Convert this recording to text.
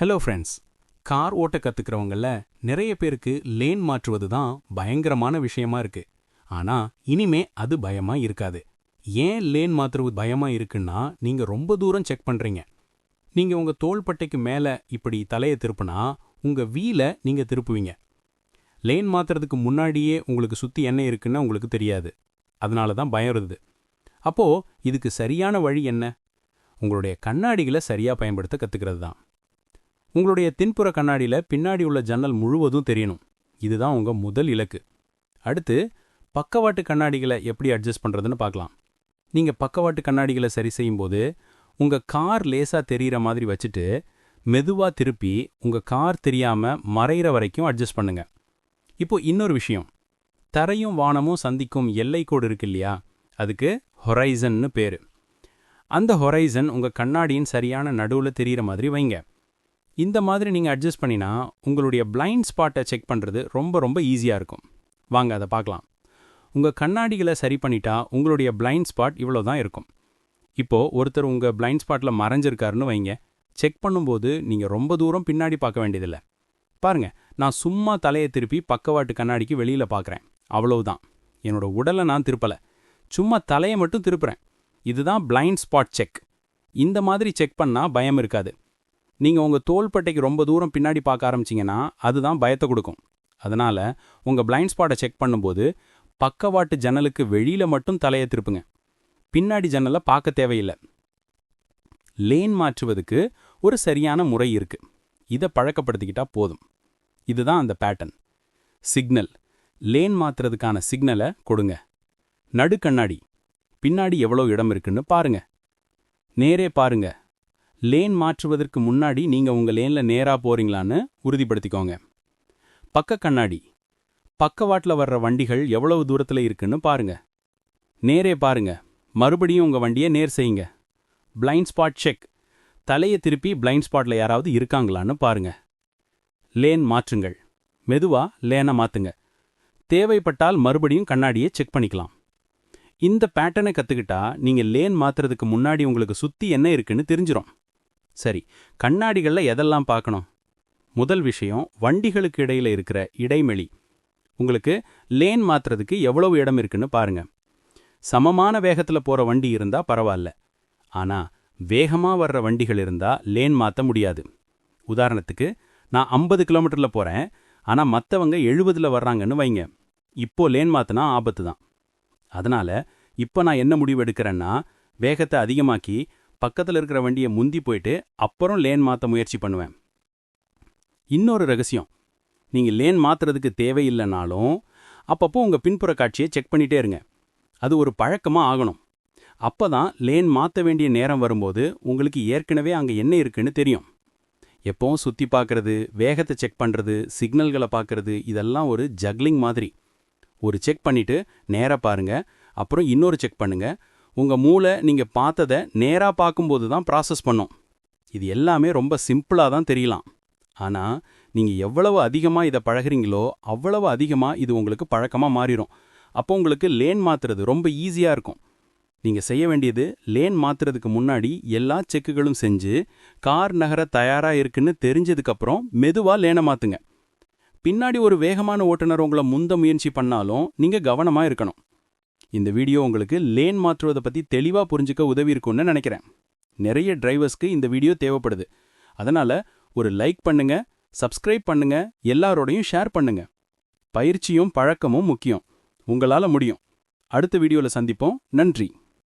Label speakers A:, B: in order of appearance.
A: Hello friends car ஓட்ட கத்துக்கிறவங்கள நிறைய பேருக்கு லேன் மாற்றுவது தான் பயங்கரமான விஷயமா இருக்கு. ஆனா இனிமே அது பயமா இருக்காது. ஏன் லேன் மாற்றுவது பயமா இருக்குன்னா நீங்க ரொம்ப தூரம் செக் பண்றீங்க. நீங்க உங்க தோள்பட்டைக்கு மேல இப்படி தலையை திருப்புனா உங்க வீல நீங்க திருப்புவீங்க. லேன் மாத்துறதுக்கு முன்னாடியே உங்களுக்கு சுத்தி என்ன இருக்குன்னு உங்களுக்கு தெரியாது. அதனால தான் பயம் இருந்தது அப்போ இதுக்கு சரியான வழி என்ன? உங்களுடைய கண்ணாடிகளை சரியா பயன்படுத்த கத்துக்கிறது தான். உங்களுடைய தின்புற கண்ணாடியில பின்னாடி உள்ள ஜன்னல் முழுவதும் தெரியணும். இதுதான் உங்க முதல் இலக்கு. அடுத்து பக்கவாட்டு கண்ணாடிகளை எப்படி அட்ஜஸ்ட் பண்றதுன்னு பார்க்கலாம். நீங்க பக்கவாட்டு கண்ணாடிகளை சரி செய்யும்போது உங்க கார் லேசா தெரிகிற மாதிரி வச்சுட்டு மெதுவா திருப்பி உங்க கார் தெரியாம மறைகிற வரைக்கும் அட்ஜஸ்ட் பண்ணுங்க. இப்போ இன்னொரு விஷயம். தரையும் வானமும் சந்திக்கும் எல்லை கோடு இருக்கு இல்லையா? அதுக்கு ஹொரைசன்னு பேரு. அந்த ஹொரைசன் உங்க கண்ணாடியின் சரியான நடுவுல தெரிகிற மாதிரி வைங்க. இந்த மாதிரி நீங்க அட்ஜஸ்ட் பண்ணினா உங்களுடைய பிளைண்ட் ஸ்பாட்டை செக் பண்றது ரொம்ப ரொம்ப ஈஸியா இருக்கும். வாங்க அதை பார்க்கலாம். உங்க கண்ணாடிகளை சரி பண்ணிட்டா உங்களுடைய பிளைண்ட் ஸ்பாட் இவ்வளோ தான் இருக்கும். இப்போ ஒருத்தர் உங்க பிளைண்ட் ஸ்பாட்ல மறைஞ்சிருக்காருன்னு வைங்க. செக் பண்ணும்போது நீங்க ரொம்ப தூரம் பின்னாடி பார்க்க வேண்டியதில்லை. பாருங்க நான் சும்மா தலையை திருப்பி பக்கவாட்டு கண்ணாடிக்கு வெளியில பார்க்குறேன். அவ்வளவுதான். என்னோட உடலை நான் திருப்பல. சும்மா தலையை மட்டும் திருப்புறேன். இதுதான் பிளைண்ட் ஸ்பாட் செக் இந்த மாதிரி செக் பண்ணா பயம் இருக்காது. நீங்கள் உங்க தோள்பட்டைக்கு ரொம்ப தூரம் பின்னாடி பார்க்க ஆரம்பிச்சீங்கன்னா அதுதான் பயத்தை கொடுக்கும். அதனால உங்க பிளைண்ட் ஸ்பாட்டை செக் பண்ணும்போது பக்கவாட்டு ஜன்னலுக்கு வெளியில மட்டும் தலையை திருப்புங்க. பின்னாடி ஜன்னலை பார்க்க தேவையில்லை. லேன் மாற்றுவதுக்கு ஒரு சரியான முறை இருக்கு. இதை பழக்கப்படுத்திக்கிட்டா போதும். இதுதான் அந்த பேட்டர்ன் சிக்னல் லேன் மாற்றுறதுக்கான சிக்னலை கொடுங்க. நடுக்கண்ணாடி. பின்னாடி எவ்வளோ இடம் இருக்குன்னு பாருங்க. நேரே பாருங்க. லேன் மாற்றுவதற்கு முன்னாடி நீங்கள் உங்கள் லேனில் நேராக போகிறீங்களான்னு உறுதிப்படுத்திக்கோங்க. பக்க கண்ணாடி. பக்கவாட்டில் வர்ற வண்டிகள் எவ்வளவு தூரத்தில் இருக்குன்னு பாருங்க. நேரே பாருங்க. மறுபடியும் உங்கள் வண்டியை நேர் செய்யுங்க. பிளைண்ட் ஸ்பாட் செக் தலையை திருப்பி பிளைண்ட் ஸ்பாட்டில் யாராவது இருக்காங்களான்னு பாருங்க. லேன் மாற்றுங்கள். மெதுவாக லேனை மாற்றுங்க தேவைப்பட்டால் மறுபடியும் கண்ணாடியை செக் பண்ணிக்கலாம். இந்த பேட்டர்னை கற்றுக்கிட்டா நீங்கள் லேன் மாற்றுறதுக்கு முன்னாடி உங்களுக்கு சுற்றி என்ன இருக்குன்னு தெரிஞ்சிரும். சரி கண்ணாடிகள்ல எதெல்லாம் பார்க்கணும்? முதல் விஷயம் வண்டிகளுக்கு இடையில இருக்கிற இடைமெளி உங்களுக்கு லேன் மாத்துறதுக்கு எவ்வளவு இடம் இருக்குன்னு பாருங்க. சமமான வேகத்துல போற வண்டி இருந்தா பரவாயில்ல. ஆனா வேகமா வர்ற வண்டிகள் இருந்தா லேன் மாத்த முடியாது. உதாரணத்துக்கு நான் ஐம்பது கிலோமீட்டர்ல போறேன் ஆனா மத்தவங்க எழுபதில் வர்றாங்கன்னு வைங்க. இப்போ லேன் மாற்றினா ஆபத்து தான் அதனால இப்போ நான் என்ன முடிவு எடுக்கிறேன்னா வேகத்தை அதிகமாக்கி பக்கத்தில் இருக்கிற வண்டியை முந்தி போயிட்டு அப்புறம் லேன் மாற்ற முயற்சி பண்ணுவேன். இன்னொரு ரகசியம். நீங்க லேன் மாத்துறதுக்கு தேவையில்லைனாலும் அப்பப்போ உங்க பின்புற காட்சியை செக் பண்ணிட்டே இருங்க. அது ஒரு பழக்கமா ஆகணும். அப்பதான் லேன் மாத்த வேண்டிய நேரம் வரும்போது உங்களுக்கு ஏற்கனவே அங்க என்ன இருக்குன்னு தெரியும். எப்போவும் சுத்தி பார்க்கறது வேகத்தை செக் பண்றது சிக்னல்களை பார்க்கறது இதெல்லாம் ஒரு ஜக்லிங் மாதிரி. ஒரு செக் பண்ணிட்டு நேராக பாருங்க அப்புறம் இன்னொரு செக் பண்ணுங்க உங்க மூளை நீங்க பார்த்ததை நேரா பார்க்கும்போது தான் ப்ராசஸ் பண்ணும். இது எல்லாமே ரொம்ப சிம்பிளா தான் தெரியலாம். ஆனா நீங்க எவ்வளவு அதிகமா இதை பழகுறீங்களோ அவ்வளவு அதிகமா இது உங்களுக்கு பழக்கமா மாறிடும் அப்போ உங்களுக்கு லேன் மாத்துறது ரொம்ப ஈஸியா இருக்கும். நீங்க செய்ய வேண்டியது லேன் மாத்துறதுக்கு முன்னாடி எல்லா செக்குகளும் செஞ்சு கார் நகர தயாரா இருக்குன்னு தெரிஞ்சதுக்கு மெதுவாக மெதுவா லேனை மாத்துங்க. பின்னாடி ஒரு வேகமான ஓட்டுநர் உங்களை முந்த முயற்சி பண்ணாலும் நீங்க கவனமா இருக்கணும். இந்த வீடியோ உங்களுக்கு லேன் மாற்றுவதை பத்தி தெளிவா புரிஞ்சுக்க உதவி இருக்கும்னு நினைக்கிறேன். நிறைய டிரைவர்ஸ்க்கு இந்த வீடியோ தேவைப்படுது. அதனால ஒரு லைக் பண்ணுங்க சப்ஸ்கிரைப் பண்ணுங்க எல்லாரோடையும் ஷேர் பண்ணுங்க. பயிற்சியும் பழக்கமும் முக்கியம். உங்களால முடியும். அடுத்த வீடியோல சந்திப்போம். நன்றி.